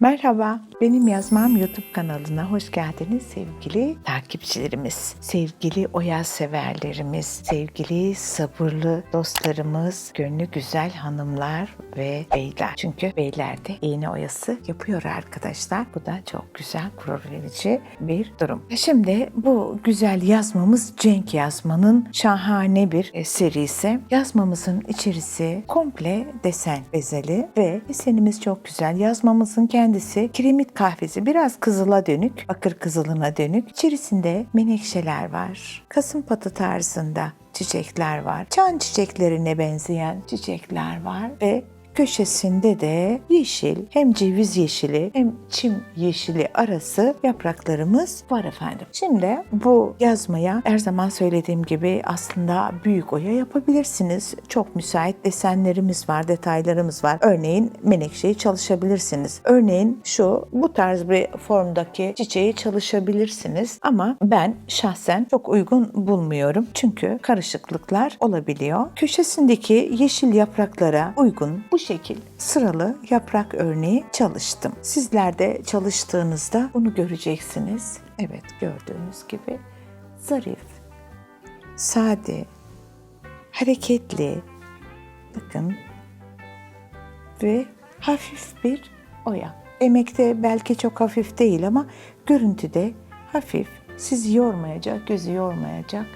Merhaba, benim yazmam YouTube kanalına hoş geldiniz sevgili takipçilerimiz, sevgili oya severlerimiz, sevgili sabırlı dostlarımız, gönlü güzel hanımlar ve beyler. Çünkü beyler de iğne oyası yapıyor arkadaşlar. Bu da çok güzel, gurur verici bir durum. Şimdi bu güzel yazmamız Cenk Yazman'ın şahane bir e, serisi. Yazmamızın içerisi komple desen bezeli ve desenimiz çok güzel. Yazmamızın kendisi kiremit kahvesi biraz kızıla dönük, bakır kızılına dönük. İçerisinde menekşeler var. Kasımpatı tarzında çiçekler var. Çan çiçeklerine benzeyen çiçekler var ve köşesinde de yeşil hem ceviz yeşili hem çim yeşili arası yapraklarımız var efendim. Şimdi bu yazmaya her zaman söylediğim gibi aslında büyük oya yapabilirsiniz. Çok müsait desenlerimiz var, detaylarımız var. Örneğin menekşeyi çalışabilirsiniz. Örneğin şu bu tarz bir formdaki çiçeği çalışabilirsiniz. Ama ben şahsen çok uygun bulmuyorum. Çünkü karışıklıklar olabiliyor. Köşesindeki yeşil yapraklara uygun bu şekil sıralı yaprak örneği çalıştım. Sizler de çalıştığınızda bunu göreceksiniz. Evet gördüğünüz gibi zarif, sade, hareketli, bakın ve hafif bir oya. Emekte belki çok hafif değil ama görüntüde hafif, sizi yormayacak, gözü yormayacak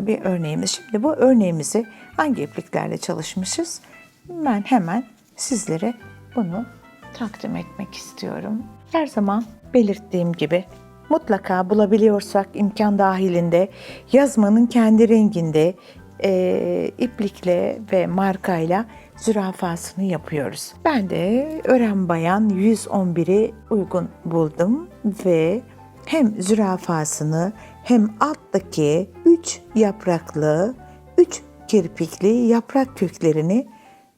bir örneğimiz. Şimdi bu örneğimizi hangi ipliklerle çalışmışız? Ben hemen sizlere bunu takdim etmek istiyorum. Her zaman belirttiğim gibi mutlaka bulabiliyorsak imkan dahilinde yazmanın kendi renginde eee, iplikle ve markayla zürafasını yapıyoruz. Ben de Ören Bayan 111'i uygun buldum ve hem zürafasını hem alttaki 3 yapraklı, 3 kirpikli yaprak köklerini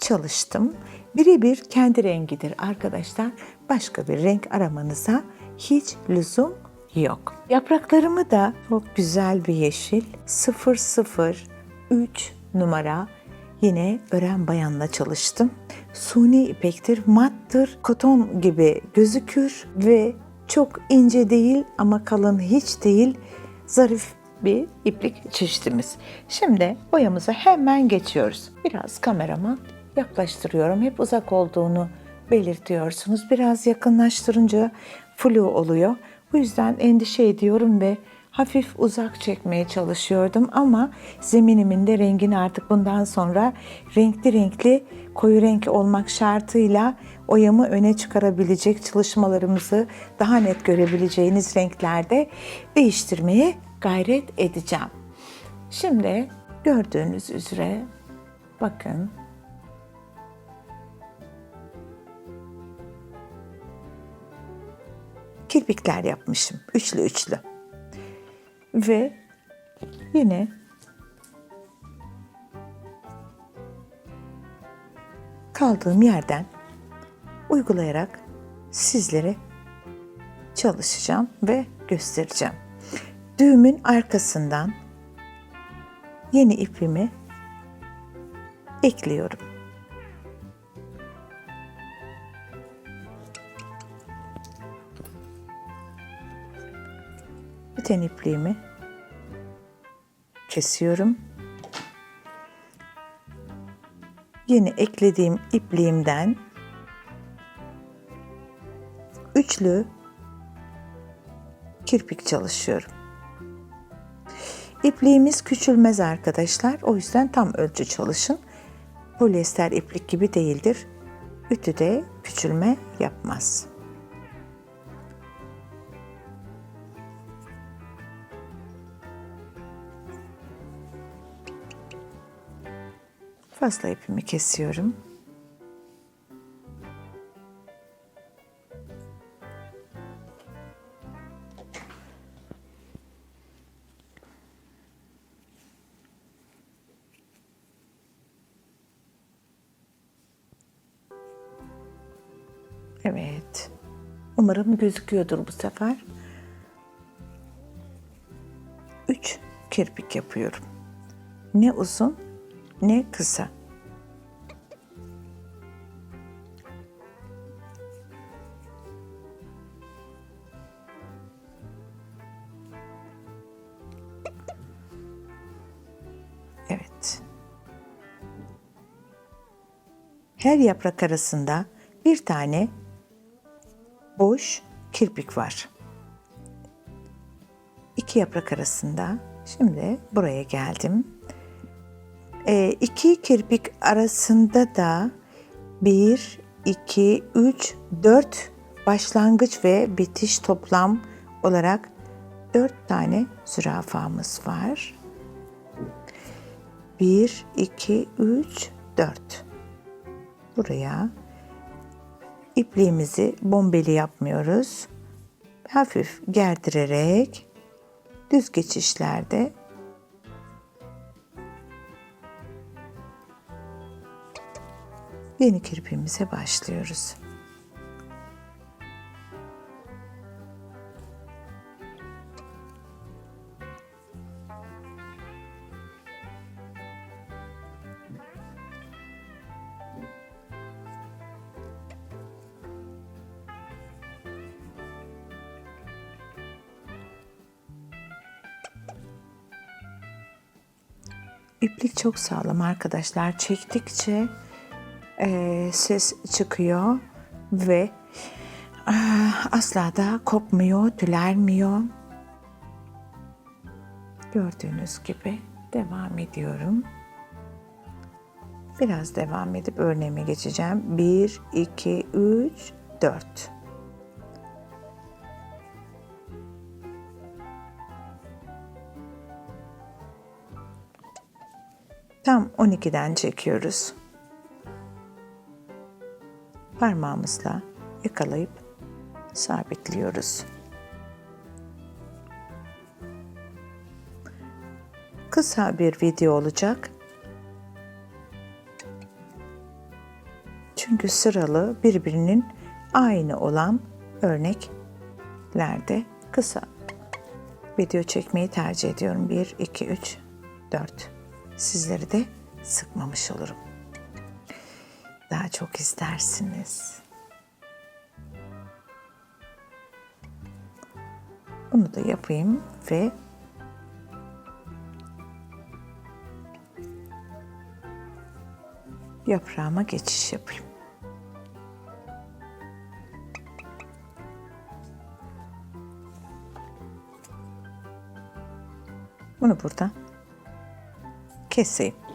çalıştım. Birebir kendi rengidir arkadaşlar. Başka bir renk aramanıza hiç lüzum yok. Yapraklarımı da çok güzel bir yeşil 003 numara yine ören bayanla çalıştım. Suni ipektir, mattır, koton gibi gözükür ve çok ince değil ama kalın hiç değil. Zarif bir iplik çeşitimiz. Şimdi boyamıza hemen geçiyoruz. Biraz kamerama yaklaştırıyorum. Hep uzak olduğunu belirtiyorsunuz. Biraz yakınlaştırınca flu oluyor. Bu yüzden endişe ediyorum ve hafif uzak çekmeye çalışıyordum ama zeminimin de rengini artık bundan sonra renkli renkli koyu renk olmak şartıyla oyamı öne çıkarabilecek çalışmalarımızı daha net görebileceğiniz renklerde değiştirmeye gayret edeceğim. Şimdi gördüğünüz üzere bakın kirpikler yapmışım. Üçlü üçlü. Ve yine kaldığım yerden uygulayarak sizlere çalışacağım ve göstereceğim. Düğümün arkasından yeni ipimi ekliyorum. Biten ipliğimi kesiyorum. Yeni eklediğim ipliğimden üçlü kirpik çalışıyorum. İpliğimiz küçülmez arkadaşlar. O yüzden tam ölçü çalışın. Polyester iplik gibi değildir. Ütüde küçülme yapmaz. Fazla ipimi kesiyorum. Evet. Umarım gözüküyordur bu sefer. Üç kirpik yapıyorum. Ne uzun ne kısa. Evet. Her yaprak arasında bir tane boş kirpik var. İki yaprak arasında. Şimdi buraya geldim. E, iki kirpik arasında da bir, iki, üç, dört başlangıç ve bitiş toplam olarak dört tane zürafamız var. Bir, iki, üç, dört. Buraya ipliğimizi bombeli yapmıyoruz. Hafif gerdirerek düz geçişlerde yeni kirpiğimize başlıyoruz. İplik çok sağlam arkadaşlar. Çektikçe e, ses çıkıyor ve e, asla da kopmuyor, tülermiyor. Gördüğünüz gibi devam ediyorum. Biraz devam edip örneğime geçeceğim. 1, 2, 3, 4. 12'den çekiyoruz. Parmağımızla yakalayıp sabitliyoruz. Kısa bir video olacak. Çünkü sıralı birbirinin aynı olan örneklerde kısa video çekmeyi tercih ediyorum. 1, 2, 3, 4 sizleri de sıkmamış olurum. Daha çok istersiniz. Bunu da yapayım ve yaprağıma geçiş yapayım. Bunu buradan keseyim.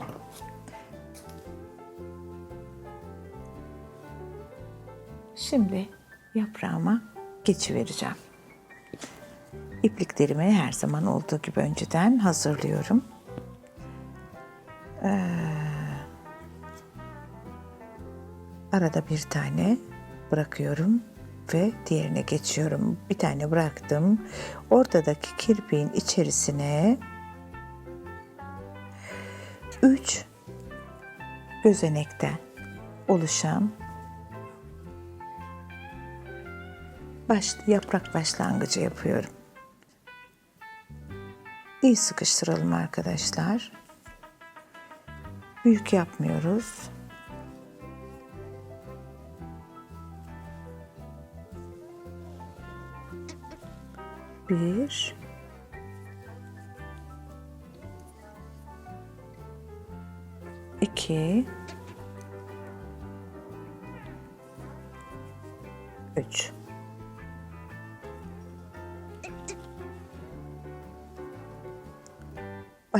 Şimdi yaprağıma geçivereceğim. İpliklerimi her zaman olduğu gibi önceden hazırlıyorum. Ee, arada bir tane bırakıyorum ve diğerine geçiyorum. Bir tane bıraktım. Ortadaki kirpiğin içerisine 3 gözenekten oluşan baş, yaprak başlangıcı yapıyorum. İyi sıkıştıralım arkadaşlar. Büyük yapmıyoruz. Bir, 2 3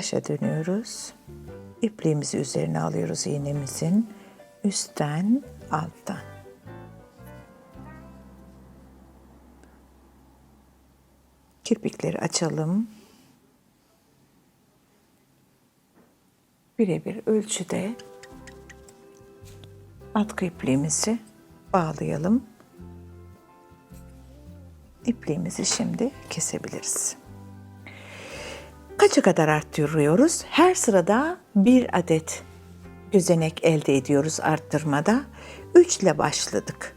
Başa dönüyoruz. İpliğimizi üzerine alıyoruz iğnemizin üstten alttan. Kirpikleri açalım. birebir ölçüde atkı ipliğimizi bağlayalım. İpliğimizi şimdi kesebiliriz. Kaça kadar arttırıyoruz? Her sırada bir adet gözenek elde ediyoruz arttırmada. 3 ile başladık.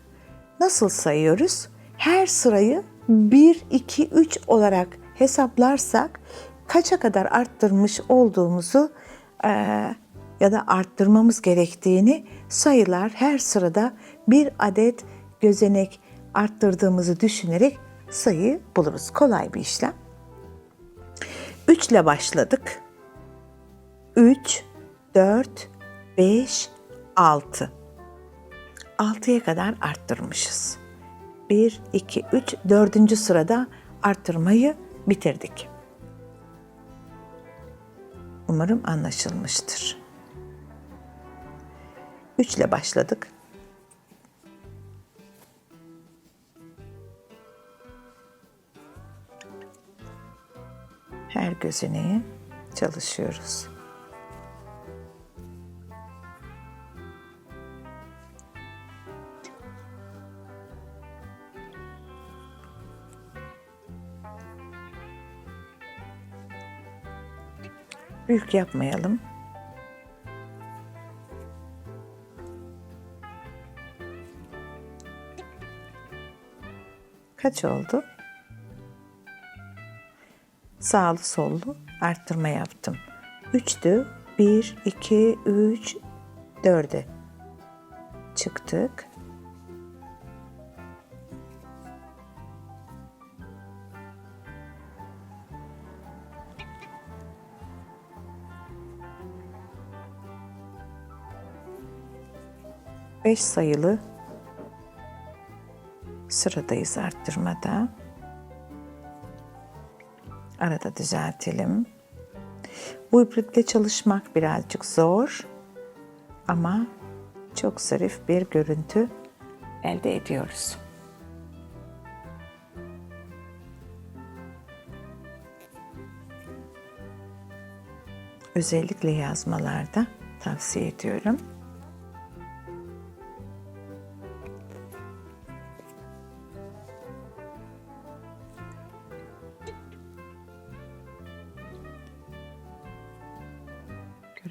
Nasıl sayıyoruz? Her sırayı 1, 2, 3 olarak hesaplarsak kaça kadar arttırmış olduğumuzu e, ya da arttırmamız gerektiğini sayılar her sırada bir adet gözenek arttırdığımızı düşünerek sayı buluruz. Kolay bir işlem. 3 ile başladık. 3, 4, 5, 6. 6'ya kadar arttırmışız. 1, 2, 3, 4. sırada arttırmayı bitirdik. Umarım anlaşılmıştır. 3 ile başladık. Her gözeneği çalışıyoruz. Büyük yapmayalım. Kaç oldu? Sağlı sollu arttırma yaptım. 3'tü. 1, 2, 3, 4'e çıktık. Beş sayılı sıradayız arttırmada. Arada düzeltelim. Bu iple çalışmak birazcık zor ama çok zarif bir görüntü elde ediyoruz. Özellikle yazmalarda tavsiye ediyorum.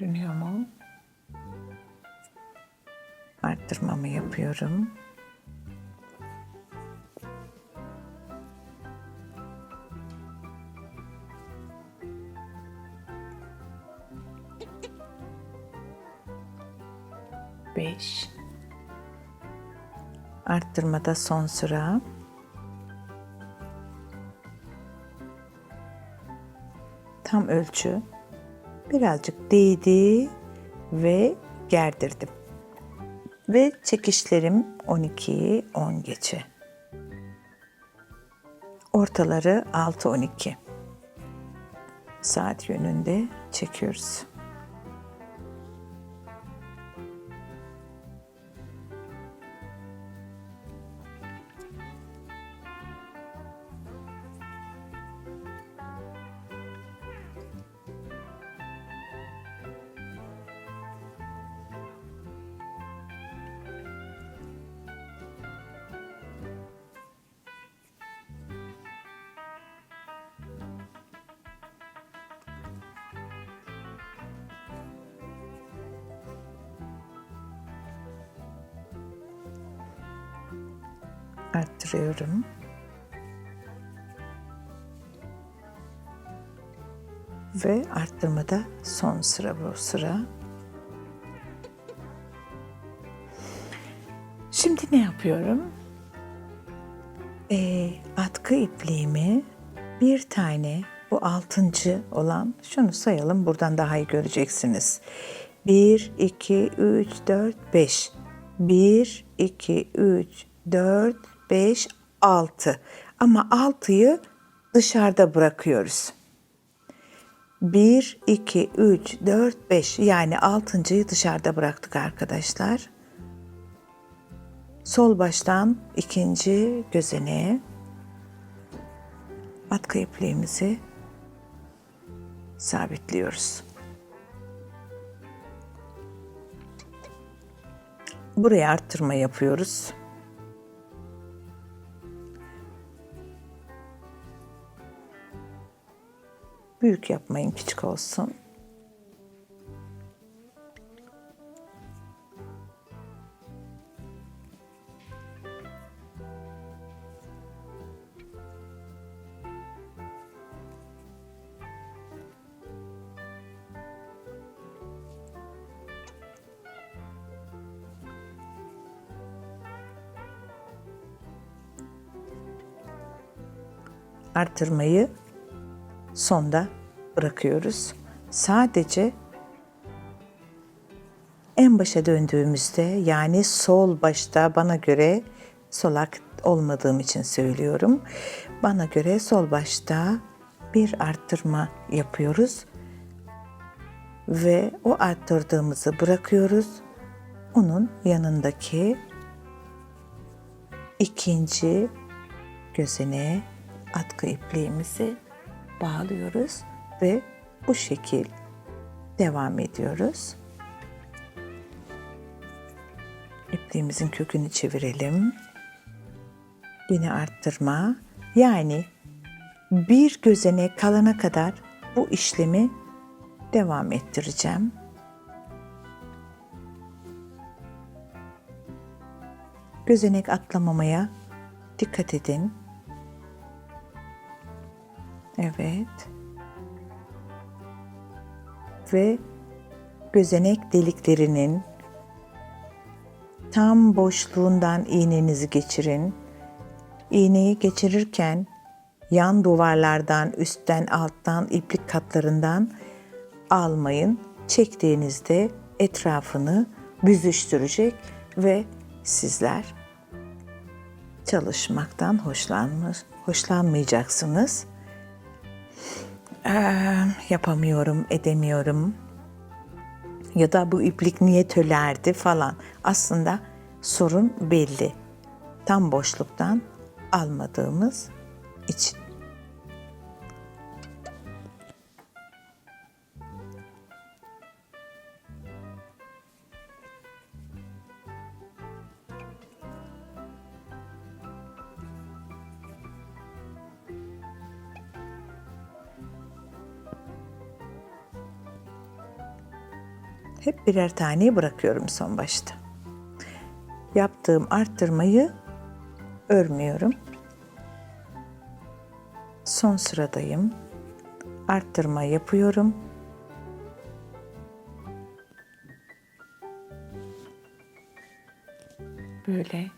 Görünüyor mu? Arttırmamı yapıyorum. Beş. Arttırmada son sıra. Tam ölçü birazcık değdi ve gerdirdim. Ve çekişlerim 12 10 geçe. Ortaları 6 12. Saat yönünde çekiyoruz. Arttırıyorum. Ve arttırmada son sıra bu sıra. Şimdi ne yapıyorum? Ee, atkı ipliğimi bir tane bu altıncı olan şunu sayalım buradan daha iyi göreceksiniz. 1, 2, 3, 4, 5. 1, 2, 3, 4, 5, 6. Ama 6'yı dışarıda bırakıyoruz. 1, 2, 3, 4, 5 yani 6.yı dışarıda bıraktık arkadaşlar. Sol baştan ikinci gözeneğe atkı ipliğimizi sabitliyoruz. Buraya arttırma yapıyoruz. Büyük yapmayın, küçük olsun. Artırmayı sonda bırakıyoruz. Sadece En başa döndüğümüzde yani sol başta bana göre solak olmadığım için söylüyorum. Bana göre sol başta bir arttırma yapıyoruz ve o arttırdığımızı bırakıyoruz. Onun yanındaki ikinci gözeneğe atkı ipliğimizi bağlıyoruz ve bu şekil devam ediyoruz. İpliğimizin kökünü çevirelim. Yine arttırma. Yani bir gözenek kalana kadar bu işlemi devam ettireceğim. Gözenek atlamamaya dikkat edin. Evet. Ve gözenek deliklerinin tam boşluğundan iğnenizi geçirin. İğneyi geçirirken yan duvarlardan, üstten, alttan, iplik katlarından almayın. Çektiğinizde etrafını büzüştürecek ve sizler çalışmaktan hoşlanmış, hoşlanmayacaksınız. Yapamıyorum, edemiyorum ya da bu iplik niye tölerdi falan. Aslında sorun belli. Tam boşluktan almadığımız için. Birer taneyi bırakıyorum son başta. Yaptığım arttırmayı örmüyorum. Son sıradayım. Arttırma yapıyorum. Böyle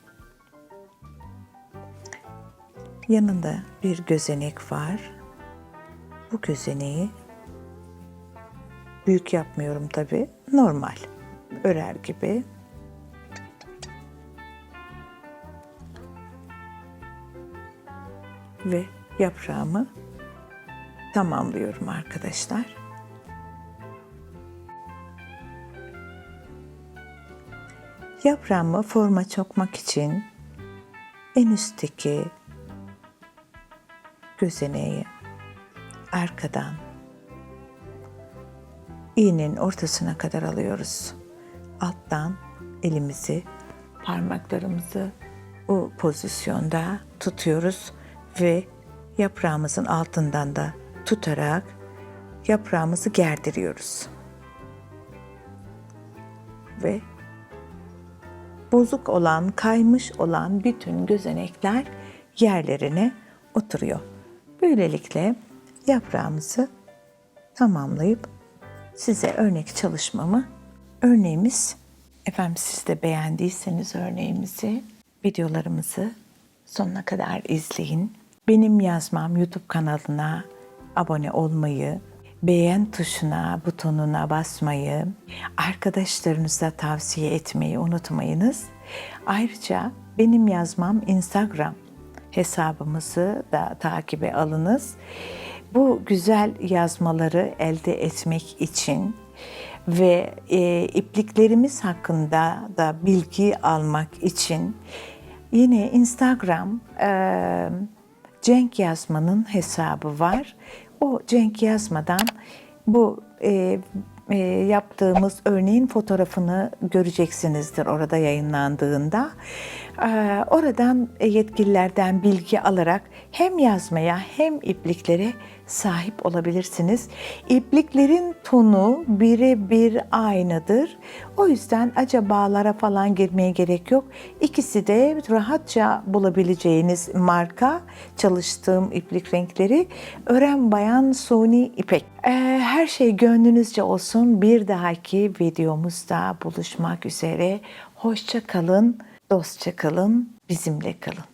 yanında bir gözenek var. Bu gözeneği büyük yapmıyorum tabi. Normal. Örer gibi. Ve yaprağımı tamamlıyorum arkadaşlar. Yaprağımı forma çokmak için en üstteki gözeneği arkadan iğnenin ortasına kadar alıyoruz. Alttan elimizi, parmaklarımızı bu pozisyonda tutuyoruz ve yaprağımızın altından da tutarak yaprağımızı gerdiriyoruz. Ve bozuk olan, kaymış olan bütün gözenekler yerlerine oturuyor. Böylelikle yaprağımızı tamamlayıp size örnek çalışmamı, örneğimiz, efendim siz de beğendiyseniz örneğimizi, videolarımızı sonuna kadar izleyin. Benim yazmam YouTube kanalına abone olmayı, beğen tuşuna, butonuna basmayı, arkadaşlarınıza tavsiye etmeyi unutmayınız. Ayrıca benim yazmam Instagram hesabımızı da takibe alınız. Bu güzel yazmaları elde etmek için ve e, ipliklerimiz hakkında da bilgi almak için yine Instagram e, Cenk Yazma'nın hesabı var. O Cenk Yazma'dan bu e, e, yaptığımız örneğin fotoğrafını göreceksinizdir orada yayınlandığında. E, oradan yetkililerden bilgi alarak hem yazmaya hem ipliklere sahip olabilirsiniz. İpliklerin tonu birebir aynıdır. O yüzden acabalara falan girmeye gerek yok. İkisi de rahatça bulabileceğiniz marka çalıştığım iplik renkleri Ören Bayan Suni İpek. Ee, her şey gönlünüzce olsun. Bir dahaki videomuzda buluşmak üzere. Hoşça kalın, dostça kalın, bizimle kalın.